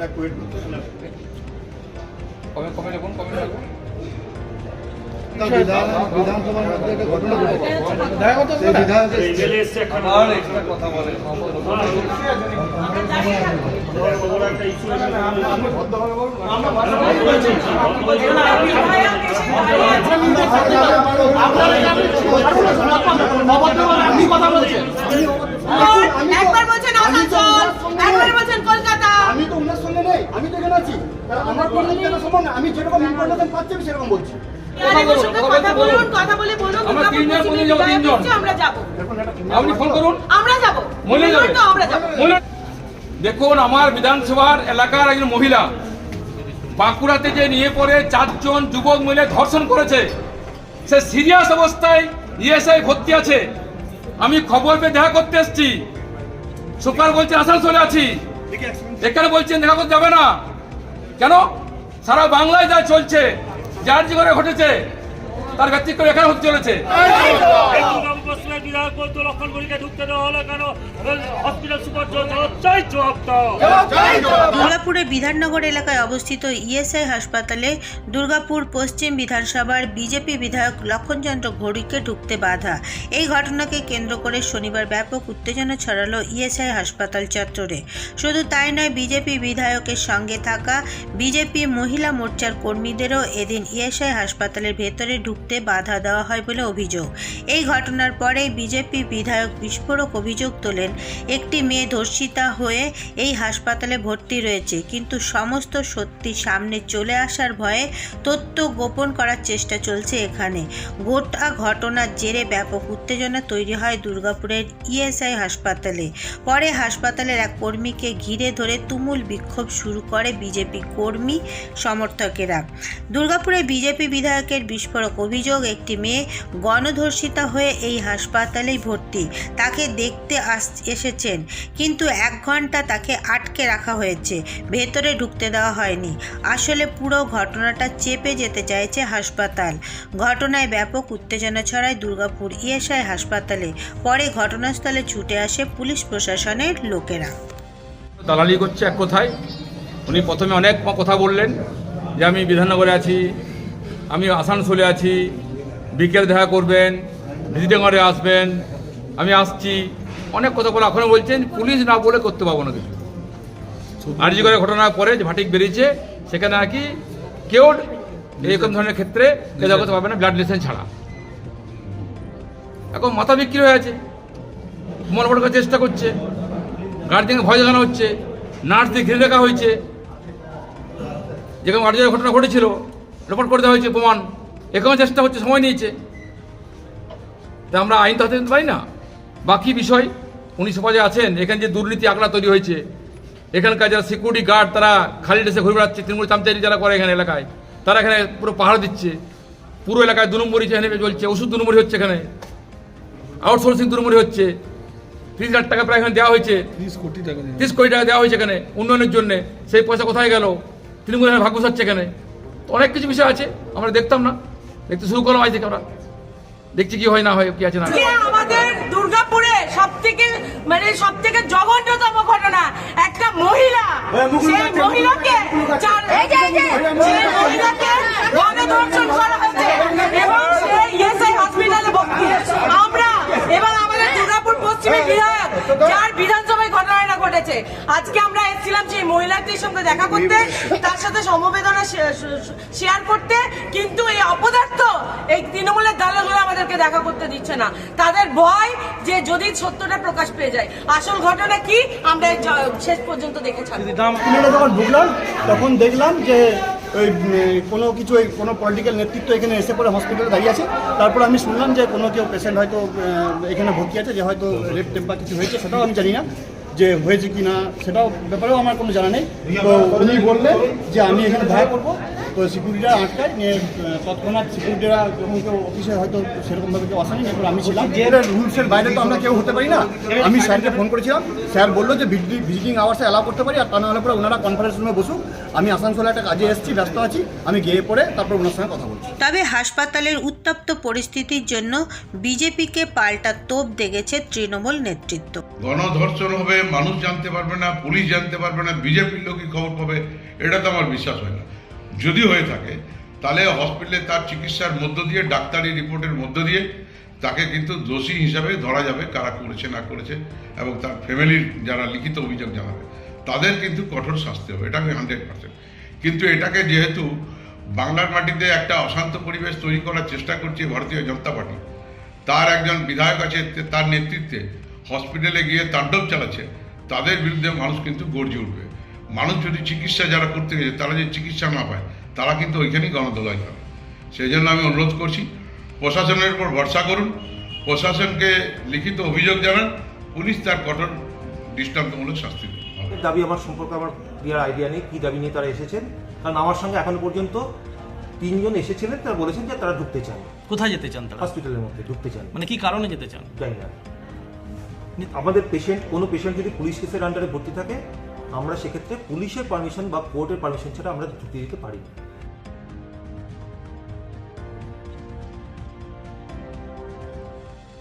একটু ওয়েট করতে কবে কবে দেখুন কবে দেখুন বিধানসভার মধ্যে একটা ঘটনা ঘটেছে কথা বলে একটা ইস্যু একবার বলছেন আসানসোল একবার বলছেন কলকাতা আমি তো ওনার সঙ্গে নেই আমি তো এখানে আছি তা আমার কথা কেন সমান না? আমি যেরকম ইনফরমেশন পাচ্ছি আমি সেরকম বলছি বিধায়কের সঙ্গে কথা বলুন কথা বলে বলুন আমরা দুর্গাপুর তিনজন পশ্চিমে বলে যাব, বিধায়ক তিনজন। এসছে, আমরা যাব আপনি ফোন করুন আমরা যাব মনে তো আমরা যাব। মনে- দেখুন আমার বিধানসভার এলাকার একজন মহিলা বাঁকুড়াতে যে নিয়ে পড়ে চারজন যুবক মিলে ধর্ষণ করেছে সে সিরিয়াস অবস্থায় ইএসআই ভর্তি আছে। আমি খবর পেয়ে দেখা করতে এসেছি। সুপার বলছে আসানসোলে আছি। এখানে বলছেন দেখা করতে যাবে না। কেন? সারা বাংলায় যা চলছে যার জীবনে ঘটেছে তার ব্যতিক্রম এখানে হতে চলেছে। দুর্গাপুরের বিধাননগর এলাকায় অবস্থিত ইএসআই হাসপাতালে দুর্গাপুর পশ্চিম বিধানসভার বিজেপি বিধায়ক লক্ষণচন্দ্র ঘড়িকে ঢুকতে বাধা। এই ঘটনাকে কেন্দ্র করে শনিবার ব্যাপক উত্তেজনা ছড়ালো ইএসআই হাসপাতাল চত্বরে। শুধু তাই নয়, বিজেপি বিধায়কের সঙ্গে থাকা বিজেপি মহিলা মোর্চার কর্মীদেরও এদিন ইএসআই হাসপাতালের ভেতরে ঢুকতে বাধা দেওয়া হয় বলে অভিযোগ। এই ঘটনার পরেই বিজেপি বিধায়ক বিস্ফোরক অভিযোগ তোলেন। একটি মেয়ে ধর্ষিতা হয়ে এই হাসপাতালে ভর্তি রয়েছে, কিন্তু সমস্ত সত্যি সামনে চলে আসার ভয়ে তথ্য গোপন করার চেষ্টা চলছে এখানে। গোটা ঘটনার জেরে ব্যাপক উত্তেজনা তৈরি হয় দুর্গাপুরের ইএসআই হাসপাতালে। পরে হাসপাতালের এক কর্মীকে ঘিরে ধরে তুমুল বিক্ষোভ শুরু করে বিজেপি কর্মী সমর্থকেরা। দুর্গাপুরে বিজেপি বিধায়কের বিস্ফোরক অভিযোগ, একটি মেয়ে গণধর্ষিতা হয়ে এই হাসপাতালেই ভর্তি। তাকে দেখতে আস, এসেছেন, কিন্তু এক ঘণ্টা তাকে আটকে রাখা হয়েছে, ভেতরে ঢুকতে দেওয়া হয়নি। আসলে পুরো ঘটনাটা চেপে যেতে চাইছে হাসপাতাল। ঘটনায় ব্যাপক উত্তেজনা ছড়ায় দুর্গাপুর ইএসআই হাসপাতালে। পরে ঘটনাস্থলে ছুটে আসে পুলিশ প্রশাসনের লোকেরা। দালালি করছে এক কথায়। উনি প্রথমে অনেক কথা বললেন যে আমি বিধাননগরে আছি আমি আসানসোলে আছি। বিকেল দেখা করবেন ভিজিটিং ভিজিটিংয়ে আসবেন। আমি আসছি। অনেক কথা বলে এখনও বলছেন, পুলিশ না বলে করতে পারব না কিছু। আরজি করে ঘটনার পরে যে ভাটিক বেরিয়েছে, সেখানে কি কেউ এরকম ধরনের ক্ষেত্রে কেউ দেখা করতে পারবে না ব্লাড রিলেশন ছাড়া। এখন মাথা বিক্রি হয়ে আছে। মন বড় করার চেষ্টা করছে। গার্জেনকে ভয় দেখানো হচ্ছে। নার্স দিয়ে ঘিরে রাখা হয়েছে। যেখানে আর্জের ঘটনা ঘটেছিল রেকর্ড করে দেওয়া হয়েছে প্রমাণ। এখানেও চেষ্টা হচ্ছে সময় নিয়েছে। তা আমরা আইন তো হাতে নিতে পারি না। বাকি বিষয় উনি সমাজে আছেন এখানে যে দুর্নীতি আকড়া তৈরি হয়েছে এখানকার যারা সিকিউরিটি গার্ড তারা খালি ড্রেসে ঘুরে বেড়াচ্ছে তৃণমূল চামচারি যারা করে এখানে এলাকায় তারা এখানে পুরো পাহাড় দিচ্ছে। পুরো এলাকায় দু নম্বরই এখানে চলছে ওষুধ দু নম্বরই হচ্ছে এখানে। আউটসোর্সিং দু নম্বরই হচ্ছে। তিরিশ লাখ টাকা প্রায় এখানে দেওয়া হয়েছে। তিরিশ কোটি টাকা তিরিশ কোটি টাকা দেওয়া হয়েছে এখানে উন্নয়নের জন্য। সেই পয়সা কোথায় গেল? তৃণমূল এখানে ভাগ বসাচ্ছে এখানে। অনেক কিছু বিষয় আছে আমরা দেখতাম না। দেখতে শুরু করলাম আজ থেকে আমরা। দেখছি কি হয় না হয় কি আছে না আমাদের দুর্গাপুরে সব থেকে মানে সব থেকে জঘন্যতম ঘটনা একটা মহিলা। সেই মহিলাকে চার- এই যে, এই যে, সেই মহিলাকে গণধর্ষণ করা হয়েছে এবং সে ইএসআই হসপিটালে ভর্তি আমরা এবং আমাদের দুর্গাপুর পশ্চিমে বিধায়ক যার বিধানসভায় ঘটনাটা ঘটেছে আজকে আমরা এসেছিলাম সেই মহিলাটির সঙ্গে দেখা করতে, তার সাথে সমবেদনা শেয়ার করতে, কিন্তু এই অপদার্থ, এই তৃণমূলের দালালগুলো আমাদেরকে দেখা করতে দিচ্ছে না। তাদের ভয় যে যদি সত্যটা প্রকাশ পেয়ে যায়। আসল ঘটনা কি, আমরা শেষ পর্যন্ত দেখে তখন দেখলাম যে ওই কোনো কিছু ওই, কোনো পলিটিক্যাল নেতৃত্ব এখানে এসে পরে হসপিটালে দাঁড়িয়ে আছে। তারপর আমি শুনলাম যে কোনো কেউ পেশেন্ট হয়তো এখানে ভর্তি আছে, যে হয়তো রেড টেম্পার কিছু হয়েছে, সেটাও আমি জানি না। যে হয়েছে কিনা সেটাও ব্যাপারেও আমার কোনো জানা নেই। তো উনি বললেন যে আমি এখানে দেখা করব। তো সিকিউরিটিরা আটকায় নিয়ে তৎক্ষণাৎ সিকিউরিটিরা যখন কেউ অফিসে হয়তো সেরকমভাবে কেউ আসেনি এরপর আমি ছিলাম। যে রুলসের বাইরে তো আমরা কেউ হতে পারি না। আমি স্যারকে ফোন করেছিলাম। স্যার বলল যে ভিজিটিং আওয়ার্সে অ্যালাউ করতে পারি আর তা নাহলে পরে ওনারা কনফারেন্স রুমে বসুক। আমি আসানসোলে একটা কাজে এসেছি ব্যস্ত আছি। আমি গিয়ে পরে তারপর ওনার সঙ্গে কথা বলছি। তবে হাসপাতালের উত্তপ্ত পরিস্থিতির জন্য বিজেপিকে পাল্টা তোপ দেখেছে তৃণমূল নেতৃত্ব। গণধর্ষণ হবে মানুষ জানতে পারবে না পুলিশ জানতে পারবে না বিজেপির লোকই খবর পাবে এটা তো আমার বিশ্বাস হয় না। যদি হয়ে থাকে, তাহলে হসপিটালে তার চিকিৎসার মধ্য দিয়ে, ডাক্তারি রিপোর্টের মধ্য দিয়ে তাকে কিন্তু দোষী হিসাবে ধরা যাবে, কারা করেছে, না করেছে, এবং তার ফ্যামিলির যারা লিখিত অভিযোগ জানাবে, তাদের কিন্তু কঠোর শাস্তি হবে। এটা আমি হান্ড্রেড পার্সেন্ট কিন্তু এটাকে যেহেতু বাংলার মাটিতে একটা অশান্ত পরিবেশ তৈরি করার চেষ্টা করছে ভারতীয় জনতা পার্টি, তার একজন বিধায়ক আছে, তার নেতৃত্বে হসপিটালে গিয়ে তাণ্ডব চালাচ্ছে, তাদের বিরুদ্ধে মানুষ কিন্তু গর্জে উঠবে। মানুষ যদি চিকিৎসা যারা করতে গেছে তারা যদি চিকিৎসা না পায় তারা কিন্তু ওইখানেই গণদোলাই হবে। সেই জন্য আমি অনুরোধ করছি প্রশাসনের উপর ভরসা করুন প্রশাসনকে লিখিত অভিযোগ জানান পুলিশ তার কঠোর দৃষ্টান্তমূলক শাস্তি দেবে। দাবি আমার সম্পর্কে আমার ক্লিয়ার আইডিয়া নেই কী দাবি নিয়ে তারা এসেছেন। কারণ আমার সঙ্গে এখনও পর্যন্ত তিনজন এসেছিলেন তারা বলেছেন যে তারা ঢুকতে চান। কোথায় যেতে চান তারা? হসপিটালের মধ্যে ঢুকতে চান। মানে কি কারণে যেতে চান? জানি না। আমাদের পেশেন্ট কোনো পেশেন্ট যদি পুলিশ কেসের আন্ডারে ভর্তি থাকে আমরা সেক্ষেত্রে পুলিশের পারমিশন বা কোর্টের পারমিশন ছাড়া আমরা ঢুকতে দিতে পারি। না